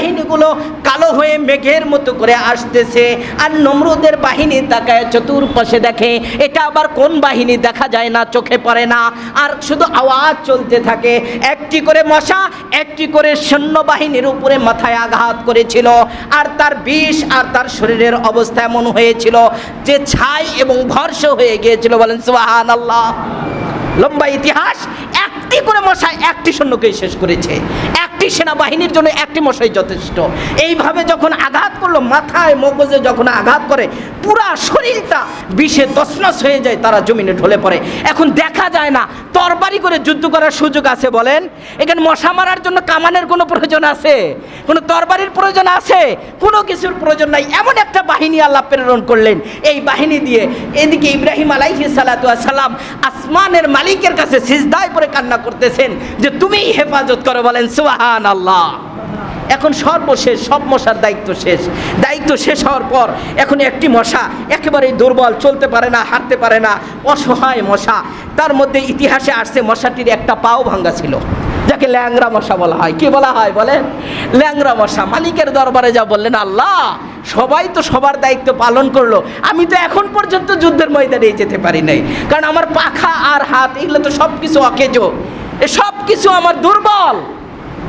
বাহিনীগুলো কালো হয়ে মেঘের মতো করে আসতেছে। আর নমরুদের বাহিনী তাকায় চতুর্পাশে দেখে, এটা আবার কোন বাহিনী দেখা যায় না, চোখে পড়ে না। আর শুধু আওয়াজ চলতে থাকে, একটি করে মশা, একটি করে সৈন্যবাহিনীর উপরে মাথায় আঘাত করেছিল। আর তার বিষ আর তার শরীরের অবস্থা এমন হয়েছিল যে ছাই এবং ভর্ষ হয়ে গিয়েছিল। বলেন সুবাহান আল্লাহ লম্বা ইতিহাস, একটি করে মশা একটি সৈন্যকেই শেষ করেছে। একটি সেনাবাহিনীর জন্য একটি মশাই যথেষ্ট। এইভাবে যখন আঘাত করল, মাথায় মগজে যখন আঘাত করে, পুরা শরীরটা বিষে তসনস হয়ে যায়, তারা জমিনে ঢলে পড়ে। এখন দেখা যায় না, তরবারি করে যুদ্ধ করার সুযোগ আছে বলেন। এখানে মশা মারার জন্য কামানের কোনো প্রয়োজন আছে? কোনো তরবারির প্রয়োজন আছে? কোনো কিছুর প্রয়োজন নাই। এমন একটা বাহিনী আল্লাহ প্রেরণ করলেন। এই বাহিনী দিয়ে এদিকে ইব্রাহিম আলাইহি সালাতু সালাম আসমানের মালিকের কাছে সিজদায় পরে কান্না করতেছেন যে, তুমিই হেফাজত করো, বলেন সুবহান আল্লাহ এখন সর্বশেষ, সব মশার দায়িত্ব শেষ। দায়িত্ব শেষ হওয়ার পর এখন একটি মশা একেবারেই দুর্বল, চলতে পারে না, হাঁটতে পারে না, অসহায় মশা। তার মধ্যে ইতিহাসে আসছে মশাটির একটা পাও ভাঙ্গা ছিল, যাকে ল্যাংরা মশা বলা হয়। কি বলা হয় বলে? ল্যাংরা মশা, মালিকের দরবারে যা বললেন, আল্লাহ, সবাই তো সবার দায়িত্ব পালন করল। আমি তো এখন পর্যন্ত যুদ্ধের ময়দানে যেতে পারি নাই। কারণ আমার পাখা আর হাত, এগুলো তো সব কিছু অকেজো। সব কিছু আমার দুর্বল।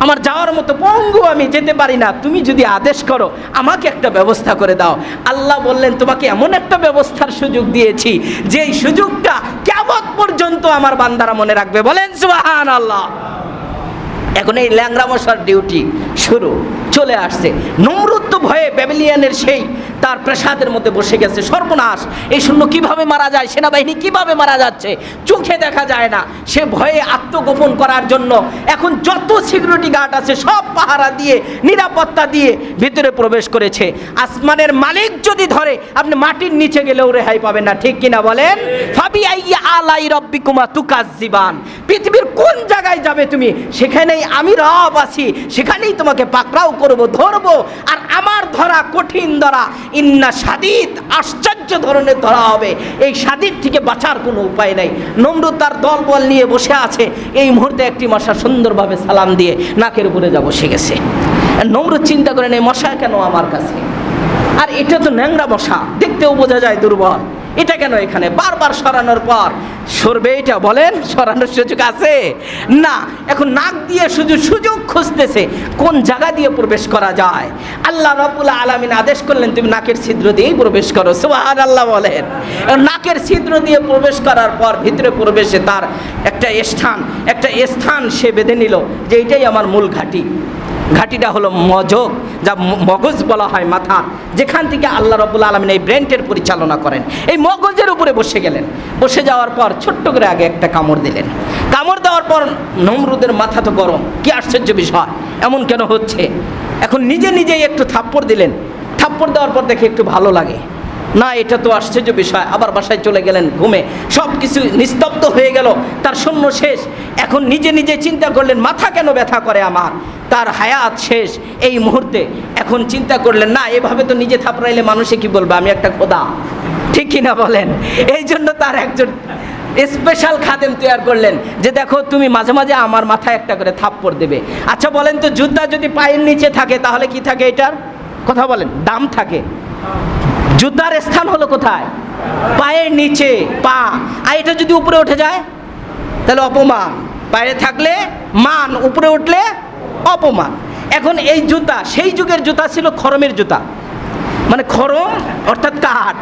আমার যাওয়ার মতো পঙ্গু আমি যেতে পারি না। তুমি যদি আদেশ করো, আমাকে একটা ব্যবস্থা করে দাও। আল্লাহ বললেন, তোমাকে এমন একটা ব্যবস্থার সুযোগ দিয়েছি, যেই সুযোগটা কেমন পর্যন্ত আমার বান্দারা মনে রাখবে। বলেন সুবাহান আল্লাহ এখন এই ল্যাংরা মশার ডিউটি শুরু, চলে আসছে। নমরুত্ব ভয়ে ব্যাবিলিয়ানের সেই তার প্রাসাদের মধ্যে বসে গেছে। সর্বনাশ। এই শূন্য কীভাবে মারা যায়? সেনাবাহিনী কীভাবে মারা যাচ্ছে? চোখে দেখা যায় না। সে ভয়ে আত্মগোপন করার জন্য এখন যত সিকিউরিটি গার্ড আছে, সব পাহারা দিয়ে, নিরাপত্তা দিয়ে ভিতরে প্রবেশ করেছে। আসমানের মালিক যদি ধরে, আপনি মাটির নিচে গেলেও রেহাই পাবেন না। ঠিক কিনা বলেন? ফাবি আইয়া আলাই রব্বিকুমা তুকাজ্জিবান। পৃথিবীর কোন জায়গায় যাবে তুমি? সেখানেই আমি রব আছি। সেখানেই তোমাকে পাকড়াও করব, ধরবো। আর আমার ধরা কঠিন ধরা ইন্না সাদিদ আশ্চর্য ধরনের ধরা হবে। এই সাদিদ থেকে বাঁচার কোনো উপায় নাই। নমরুদ তার দল বল নিয়ে বসে আছে। এই মুহূর্তে একটি মশা সুন্দরভাবে সালাম দিয়ে নাকের উপরে যা বসে গেছে। আর নমরুদ চিন্তা করেন এই মশা কেন আমার কাছে? আর এটা তো ন্যাংরা মশা, দেখতেও বোঝা যায় দুর্বল। এটা কেন এখানে? বারবার সরানোর পর। সরবে এটা, বলেন, সরানোর সুযোগ আছে? না, এখন নাক দিয়ে শুধু সুযোগ খুঁজতেছে, কোন জায়গা দিয়ে প্রবেশ করা যায়? আল্লাহ রবুল আলমিন আদেশ করলেন, তুমি নাকের ছিদ্র দিয়েই প্রবেশ করো। সুবাহান আল্লাহ বলেন নাকের ছিদ্র দিয়ে প্রবেশ করার পর ভিতরে প্রবেশে তার একটা স্থান একটা স্থান সে বেঁধে নিল, যে এটাই আমার মূল ঘাঁটি। ঘাটিটা হলো মজক যা মগজ বলা হয় মাথা। যেখান থেকে আল্লাহ রবুল আলমিন এই ব্রেনটের পরিচালনা করেন। এই মগজের উপরে বসে গেলেন। বসে যাওয়ার পর ছোট্ট করে আগে একটা কামড় দিলেন। কামড় দেওয়ার পর নমরুদের মাথা তো গরম। কি আশ্চর্য বিষয়। এমন কেন হচ্ছে? এখন নিজে নিজেই একটু থাপ্পড় দিলেন। থাপ্পড় দেওয়ার পর দেখে একটু ভালো লাগে। না, এটা তো আশ্চর্য বিষয়। আবার বাসায় চলে গেলেন ঘুমে। সব কিছু নিস্তব্ধ হয়ে গেল। তার শূন্য শেষ। এখন নিজে নিজে চিন্তা করলেন, মাথা কেন ব্যথা করে আমার? তার হায়াত শেষ এই মুহূর্তে। এখন চিন্তা করলেন, না, এভাবে তো নিজে থাপড়াইলে মানুষে কি বলবে? আমি একটা খোদা। ঠিক কিনা বলেন? এই জন্য তার একজন স্পেশাল খাদেম তৈরি করলেন যে, দেখো, তুমি মাঝে মাঝে আমার মাথায় একটা করে থাপ্পড় দেবে। আচ্ছা বলেন তো, যুদ্ধা যদি পায়ের নিচে থাকে, তাহলে কি থাকে এটার? কথা বলেন, দাম থাকে। যুদ্ধার স্থান হলো কোথায়? পায়ের নিচে, পা। আর এটা যদি উপরে উঠে যায়, তাহলে অপমান। পায়ে থাকলে মান, উপরে উঠলে অপমান। এখন এই জুতা, সেই যুগের জুতা ছিল খরমের জুতা। মানে খরম অর্থাৎ কাঠ,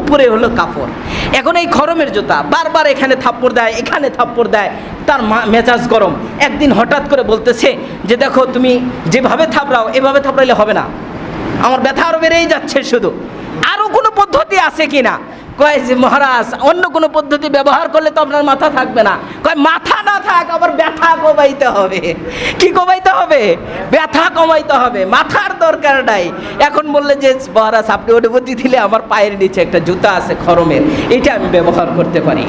উপরে হলো কাপড়। এখন এই খরমের জুতা, বারবার এখানে থাপ্পড় দেয়, এখানে থাপ্পড় দেয়, তার মেজাজ গরম। একদিন হঠাৎ করে বলতেছে যে, দেখো, তুমি যেভাবে থাপড়াও, এভাবে থাপড়াইলে হবে না। আমার ব্যথা আরও বেড়েই যাচ্ছে শুধু। পদ্ধতি আছে কি না কয় যে, মহারাজ, অন্য কোনো পদ্ধতি ব্যবহার করলে তো আপনার মাথা থাকবে না। কয়, মাথা না থাক, আবার ব্যথা কমাইতে হবে। কি কমাইতে হবে? ব্যথা কমাইতে হবে। মাথার দরকার নাই। এখন বললে যে, মহারাজ, আপনি অনুমতি দিলে আমার পায়ের নিচে একটা জুতা আছে খরমের, এটা আমি ব্যবহার করতে পারি।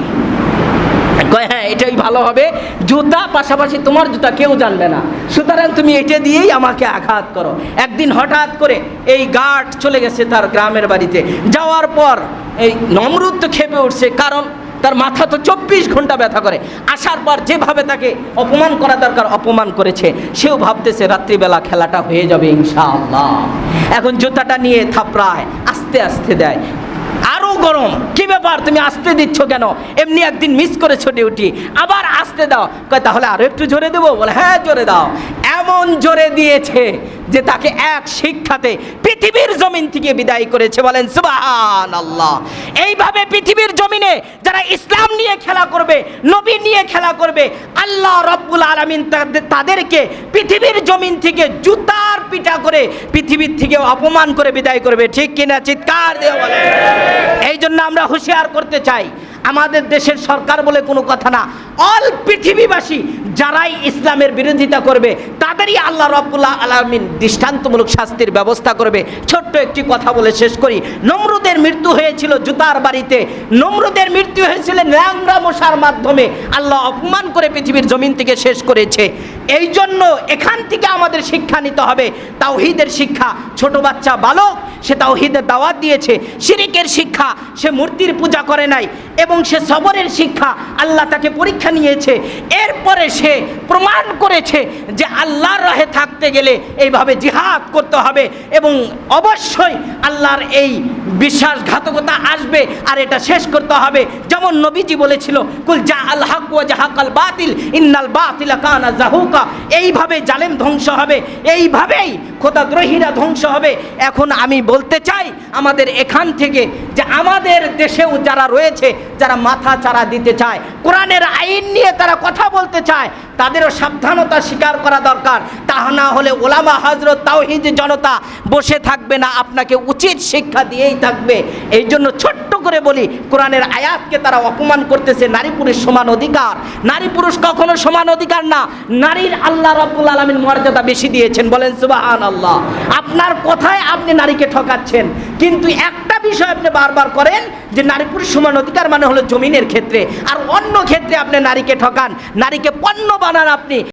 কয় হ্যাঁ এটাই ভালো হবে। জুতা, পাশাপাশি তোমার জুতা, কেউ জানবে না। সুতরাং তুমি এটা দিয়েই আমাকে আঘাত করো। একদিন হঠাৎ করে এই গার্ড চলে গেছে তার গ্রামের বাড়িতে। যাওয়ার পর এই নমরুদ তো খেপে উঠছে, কারণ তার মাথা তো চব্বিশ ঘণ্টা ব্যথা করে। আসার পর যেভাবে তাকে অপমান করা দরকার, অপমান করেছে। সেও ভাবতেছে রাত্রিবেলা খেলাটা হয়ে যাবে ইনশাআল্লাহ। এখন জুতাটা নিয়ে থাপড়ায়, আস্তে আস্তে দেয়। গরম। কি ব্যাপার? তুমি আসতে দিচ্ছ কেন? এমনি একদিন মিস করে করেছ উঠি আবার আসতে দাও। কয়, তাহলে আরও একটু জোরে দেবো? বলে হ্যাঁ জোরে দাও। এমন জোরে দিয়েছে যে তাকে এক শিক্ষাতে পৃথিবীর জমিন থেকে বিদায় করেছে বলেন সুবাহান আল্লাহ এইভাবে পৃথিবীর জমিনে যারা ইসলাম নিয়ে খেলা করবে, নবী নিয়ে খেলা করবে, আল্লাহ রব্বুল আলমিন তাদেরকে পৃথিবীর জমিন থেকে জুতার পিটা করে পৃথিবীর থেকে অপমান করে বিদায় করবে। ঠিক কিনা চিৎকার বলে এই জন্য আমরা হুঁশিয়ার করতে চাই, আমাদের দেশের সরকার বলে কোনো কথা না। অল পৃথিবীবাসী যারাই ইসলামের বিরোধিতা করবে, তাদেরই আল্লাহ রব্বুল্লাহ আলমিন দৃষ্টান্তমূলক শাস্তির ব্যবস্থা করবে। ছোট্ট একটি কথা বলে শেষ করি। নমরুদের মৃত্যু হয়েছিল জুতার বাড়িতে। নমরুদের মৃত্যু হয়েছিল ন্যাংরা মশার মাধ্যমে। আল্লাহ অপমান করে পৃথিবীর জমিন থেকে শেষ করেছে। এই জন্য এখান থেকে আমাদের শিক্ষা নিতে হবে। তাওহিদের শিক্ষা। ছোট বাচ্চা বালক, সে তাওহিদের দাওয়াত দিয়েছে। শিরিকের শিক্ষা, সে মূর্তির পূজা করে নাই এবং সে সবরের শিক্ষা, আল্লাহ তাকে পরীক্ষা নিয়েছে। এরপরে সে প্রমাণ করেছে যে আল্লাহর রাহে থাকতে গেলে এইভাবে জিহাদ করতে হবে এবং অবশ্যই আল্লাহর এই বিশ্বাসঘাতকতা আসবে আর এটা শেষ করতে হবে। যেমন নবীজি বলেছিল, কুল যা আল হক ওয়া জাহাকাল বাতিল, ইন্নাল বাতিল কানা জাহুকা। এইভাবে জালেম ধ্বংস হবে। এইভাবেই খোদাদ্রোহীরা ধ্বংস হবে। এখন আমি বলতে চাই, আমাদের এখান থেকে যে আমাদের দেশেও যারা রয়েছে, যারা মাথা চারা দিতে চায়, কোরআনের আইন নিয়ে তারা কথা বলতে চায়, তাদেরও সাবধানতা স্বীকার করা দরকার। তা না হলে ওলামা হজরত তাওহিদ জনতা বসে থাকবে না, আপনাকে উচিত শিক্ষা দিয়েই থাকবে। এই জন্য ছোট্ট করে বলি, কোরআনের আয়াতকে তারা অপমান করতেছে, নারী পুরুষ সমান অধিকার। নারী পুরুষ কখনো সমান অধিকার না, নারীর আল্লাহ রাব্বুল আলমিন মর্যাদা বেশি দিয়েছেন, বলেন সুবাহান আল্লাহ আপনার কথায় আপনি নারীকে ঠকাচ্ছেন, কিন্তু একটা বিষয় আপনি বারবার করেন যে নারী পুরুষ সমান অধিকার মানে হলো জমিনের ক্ষেত্রে, আর অন্য ক্ষেত্রে আপনি নারীকে ঠকান। নারীকে পণ্য বানান আপনি